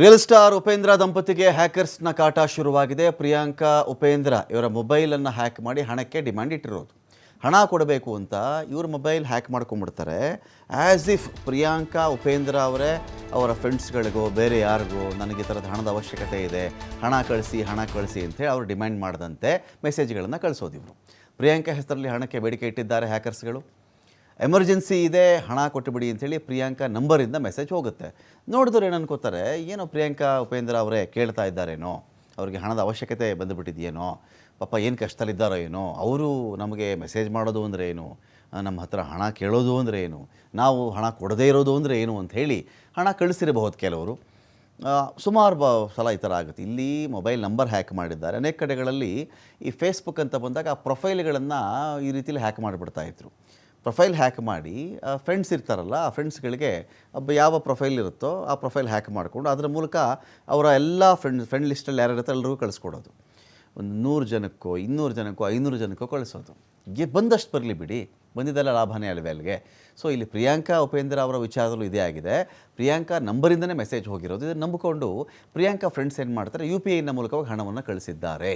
Real star Upendra ದಂಪತಿಗೆ ಹ್ಯಾಕರ್ಸ್ನ ಕಾಟ ಶುರುವಾಗಿದೆ. ಪ್ರಿಯಾಂಕಾ, ಉಪೇಂದ್ರ ಇವರ ಮೊಬೈಲನ್ನು ಹ್ಯಾಕ್ ಮಾಡಿ ಹಣಕ್ಕೆ ಡಿಮ್ಯಾಂಡ್ ಇಟ್ಟಿರೋದು. ಹಣ ಕೊಡಬೇಕು ಅಂತ ಇವ್ರ ಮೊಬೈಲ್ ಹ್ಯಾಕ್ ಮಾಡ್ಕೊಂಡ್ಬಿಡ್ತಾರೆ. ಆ್ಯಸ್ ಇಫ್ ಪ್ರಿಯಾಂಕಾ, ಉಪೇಂದ್ರ ಅವರೇ ಅವರ ಫ್ರೆಂಡ್ಸ್ಗಳಿಗೋ ಬೇರೆ ಯಾರಿಗೋ ನನಗೆ ಈ ಥರದ ಹಣದ ಅವಶ್ಯಕತೆ ಇದೆ. ಹಣ ಕಳಿಸಿ ಹಣ ಕಳಿಸಿ ಅಂತೇಳಿ ಅವರು ಡಿಮ್ಯಾಂಡ್ ಮಾಡದಂತೆ ಮೆಸೇಜ್ಗಳನ್ನು ಕಳಿಸೋದಿವರು ಪ್ರಿಯಾಂಕಾ ಹೆಸರಲ್ಲಿ ಹಣಕ್ಕೆ ಬೇಡಿಕೆ ಇಟ್ಟಿದ್ದಾರೆ ಹ್ಯಾಕರ್ಸ್ಗಳು. ಎಮರ್ಜೆನ್ಸಿ ಇದೆ, ಹಣ ಕೊಟ್ಟುಬಿಡಿ ಅಂತೇಳಿ ಪ್ರಿಯಾಂಕಾ ನಂಬರಿಂದ ಮೆಸೇಜ್ ಹೋಗುತ್ತೆ. ನೋಡಿದ್ರೆ ಏನು ಅನ್ಕೋತಾರೆ, ಏನೋ ಪ್ರಿಯಾಂಕಾ, ಉಪೇಂದ್ರ ಅವರೇ ಕೇಳ್ತಾ ಇದ್ದಾರೇನೋ? ಅವ್ರಿಗೆ ಹಣದ ಅವಶ್ಯಕತೆ ಬಂದುಬಿಟ್ಟಿದೆಯೇನೋ? ಪಾಪ ಏನು ಕಷ್ಟದಲ್ಲಿದ್ದಾರೋ ಏನೋ? ಅವರು ನಮಗೆ ಮೆಸೇಜ್ ಮಾಡೋದು ಅಂದರೆ ಏನು? ನಮ್ಮ ಹತ್ರ ಹಣ ಕೇಳೋದು ಅಂದರೆ ಏನು? ನಾವು ಹಣ ಕೊಡದೇ ಇರೋದು ಅಂದರೆ ಏನು? ಹೇಳಿ ಹಣ ಕಳಿಸಿರಬಹುದು ಕೆಲವರು. ಸುಮಾರು ಬ, ಸಲ ಈ ಥರ ಆಗುತ್ತೆ. ಇಲ್ಲಿ ಮೊಬೈಲ್ ನಂಬರ್ ಹ್ಯಾಕ್ ಮಾಡಿದ್ದಾರೆ. ಅನೇಕ ಕಡೆಗಳಲ್ಲಿ ಈ ಫೇಸ್ಬುಕ್ ಅಂತ ಬಂದಾಗ ಆ ಪ್ರೊಫೈಲ್ಗಳನ್ನು ಈ ರೀತಿಯಲ್ಲಿ ಹ್ಯಾಕ್ ಮಾಡಿಬಿಡ್ತಾ ಇದ್ರು. ಪ್ರೊಫೈಲ್ ಹ್ಯಾಕ್ ಮಾಡಿ ಫ್ರೆಂಡ್ಸ್ ಇರ್ತಾರಲ್ಲ, ಆ ಫ್ರೆಂಡ್ಸ್ಗಳಿಗೆ ಯಾವ ಪ್ರೊಫೈಲ್ ಇರುತ್ತೋ ಆ ಪ್ರೊಫೈಲ್ ಹ್ಯಾಕ್ ಮಾಡಿಕೊಂಡು ಅದರ ಮೂಲಕ ಅವರ ಎಲ್ಲ ಫ್ರೆಂಡ್ ಫ್ರೆಂಡ್ ಲಿಸ್ಟಲ್ಲಿ ಯಾರು ಇರುತ್ತೋ ಎಲ್ಲರಿಗೂ ಕಳಿಸ್ಕೊಡೋದು. ಒಂದು ನೂರು ಜನಕ್ಕೋ, ಇನ್ನೂರು ಜನಕ್ಕೋ, ಐನೂರು ಜನಕ್ಕೋ ಕಳಿಸೋದು. ಗೆ ಬಂದಷ್ಟು ಬರಲಿ ಬಿಡಿ. ಬಂದಿದ್ದೆಲ್ಲ ಲಾಭನೇ ಅಲ್ವೇ ಅಲ್ಲಿಗೆ ಸೊ ಇಲ್ಲಿ ಪ್ರಿಯಾಂಕಾ, ಉಪೇಂದ್ರ ಅವರ ವಿಚಾರದಲ್ಲೂ ಇದೇ ಆಗಿದೆ. ಪ್ರಿಯಾಂಕಾ ನಂಬರಿಂದನೇ ಮೆಸೇಜ್ ಹೋಗಿರೋದು. ಇದನ್ನು ನಂಬಿಕೊಂಡು ಪ್ರಿಯಾಂಕಾ ಫ್ರೆಂಡ್ಸ್ ಏನು ಮಾಡ್ತಾರೆ ಯು ಪಿ ಐನ ಮೂಲಕವಾಗಿ ಹಣವನ್ನು ಕಳಿಸಿದ್ದಾರೆ.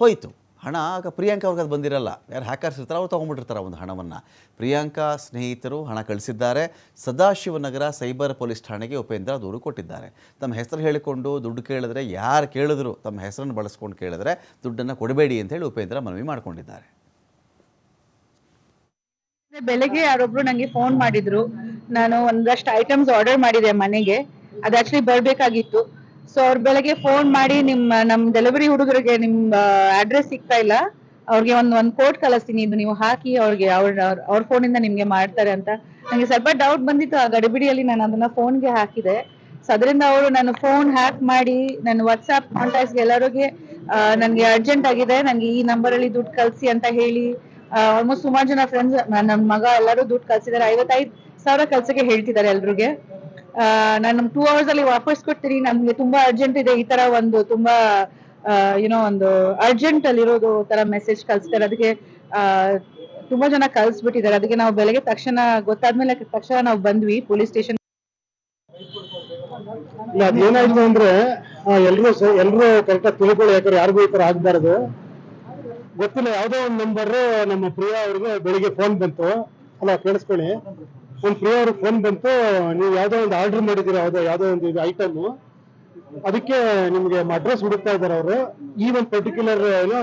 ಹೋಯಿತು. ಹಣ, ಆಗ ಪ್ರಿಯಾಂಕಾ ಅವ್ರಿಗೆ ಅದು ಬಂದಿರಲ್ಲ. ಯಾರು ಹ್ಯಾಕರ್ಸ್ ಇರ್ತಾರೆ ಅವ್ರು ತೊಗೊಂಡ್ಬಿಟ್ಟಿರ್ತಾರೆ ಒಂದು ಹಣವನ್ನು. ಪ್ರಿಯಾಂಕಾ ಸ್ನೇಹಿತರು ಹಣ ಕಳಿಸಿದ್ದಾರೆ. ಸದಾಶಿವನಗರ ಸೈಬರ್ ಪೊಲೀಸ್ ಠಾಣೆಗೆ ಉಪೇಂದ್ರ ದೂರು ಕೊಟ್ಟಿದ್ದಾರೆ. ತಮ್ಮ ಹೆಸರು ಹೇಳಿಕೊಂಡು ದುಡ್ಡು ಕೇಳಿದ್ರೆ ಯಾರು ಕೇಳಿದ್ರು, ತಮ್ಮ ಹೆಸರನ್ನು ಬಳಸ್ಕೊಂಡು ಕೇಳಿದ್ರೆ ದುಡ್ಡನ್ನು ಕೊಡಬೇಡಿ ಅಂತೇಳಿ ಉಪೇಂದ್ರ ಮನವಿ ಮಾಡಿಕೊಂಡಿದ್ದಾರೆ. ಬೆಳಗ್ಗೆ ಯಾರೊಬ್ರು ನಂಗೆ ಫೋನ್ ಮಾಡಿದ್ರು. ನಾನು ಒಂದಷ್ಟು ಐಟಮ್ಸ್ ಆರ್ಡರ್ ಮಾಡಿದೆ ಮನೆಗೆ. ಅದು ಆಕ್ಚುಲಿ ಬರ್ಬೇಕಾಗಿತ್ತು. ಸೊ ಅವ್ರ ಬೆಳಗ್ಗೆ ಫೋನ್ ಮಾಡಿ ನಿಮ್ಮ, ನಮ್ ಡೆಲಿವರಿ ಹುಡುಗರಿಗೆ ನಿಮ್ ಅಡ್ರೆಸ್ ಸಿಗ್ತಾ ಇಲ್ಲ. ಅವ್ರಿಗೆ ಒಂದ್ ಒಂದ್ ಕೋಟ್ ಕಳಿಸ್ತೀನಿ. ಇದು ನೀವು ಹಾಕಿ ಅವ್ರಿಗೆ, ಅವ್ರ ಅವ್ರ ಫೋನಿಂದ ನಿಮ್ಗೆ ಮಾಡ್ತಾರೆ ಅಂತ. ನಂಗೆ ಸ್ವಲ್ಪ ಡೌಟ್ ಬಂದಿತ್ತು. ಆ ಗಡಿಬಿಡಿಯಲ್ಲಿ ನಾನು ಅದನ್ನ ಫೋನ್ಗೆ ಹಾಕಿದೆ. ಸೊ ಅದರಿಂದ ಅವರು ನಾನು ಫೋನ್ ಹ್ಯಾಕ್ ಮಾಡಿ, ನನ್ನ ವಾಟ್ಸ್ಆಪ್ ಕಾಂಟ್ಯಾಕ್ಟ್ಸ್ಗೆ ಎಲ್ಲರಿಗೆ ನನಗೆ ಅರ್ಜೆಂಟ್ ಆಗಿದೆ. ನನಗೆ ಈ ನಂಬರ್ ಅಲ್ಲಿ ದುಡ್ಡು ಕಳ್ಸಿ ಅಂತ ಹೇಳಿ ಆಲ್ಮೋಸ್ಟ್ ಸುಮಾರು ಜನ ಫ್ರೆಂಡ್ಸ್ ನನ್ನ ಮಗ ಎಲ್ಲರೂ ದುಡ್ಡು ಕಳ್ಸಿದ್ದಾರೆ ಐವತ್ತೈದು ಸಾವಿರ ಕಳ್ಸಕ್ಕೆ ಹೇಳ್ತಿದ್ದಾರೆ ಎಲ್ರಿಗೆ. ನಾನು ಟೂ ಅವರ್ಸ್ ಅಲ್ಲಿ ವಾಪಸ್ ಕೊಡ್ತೀನಿ. ನಮ್ಗೆ ತುಂಬಾ ಅರ್ಜೆಂಟ್ ಇದೆ ಈ ತರ ಒಂದು ತುಂಬಾ ಏನೋ ಒಂದು ಅರ್ಜೆಂಟ್ ಅಲ್ಲಿ ಇರೋದು ತರ ಮೆಸೇಜ್ ಕಳಿಸ್ತಾರೆ. ಅದಕ್ಕೆ ತುಂಬಾ ಜನ ಕಳ್ಸ್ಬಿಟ್ಟಿದ್ದಾರೆ. ಅದಕ್ಕೆ ನಾವು ಬೆಳಗ್ಗೆ ತಕ್ಷಣ, ಗೊತ್ತಾದ್ಮೇಲೆ ತಕ್ಷಣ ನಾವು ಬಂದ್ವಿ ಪೊಲೀಸ್ ಸ್ಟೇಷನ್. ಅದೇನಾಯ್ತು ಅಂದ್ರೆ ಎಲ್ರು ಎಲ್ರು ಕರೆಕ್ಟಾಗಿ ತಿಳ್ಕೊಳ್ಳಿ ಯಾಕಂದ್ರೆ ಯಾರಿಗೂ ಈ ತರ ಆಗ್ಬಾರ್ದು. ಗೊತ್ತಿಲ್ಲ, ಯಾವ್ದೋ ಒಂದ್ ನಂಬರ್ ನಮ್ಮ ಪ್ರಿಯಾ ಅವ್ರಿಗೆ ಬೆಳಿಗ್ಗೆ ಫೋನ್ ಬಂತು. ಅಲ್ಲ, ಕೇಳಿಸ್ಕೊಳ್ಳಿ. ಒಂದ್ ಪ್ರಿಯ ಅವ್ರಿಗೆ ಫೋನ್ ಬಂತು, ನೀವು ಯಾವುದೋ ಒಂದು ಆರ್ಡರ್ ಮಾಡಿದ್ದೀರಾ, ಯಾವ್ದೋ ಯಾವುದೋ ಒಂದು ಇದು ಐಟಮ್ ಅದಕ್ಕೆ ನಿಮಗೆ ಅಡ್ರೆಸ್ ಹುಡುಕ್ತಾ ಇದ್ದಾರೆ ಅವರು. ಈ ಒಂದು ಪರ್ಟಿಕ್ಯುಲರ್ ಏನೋ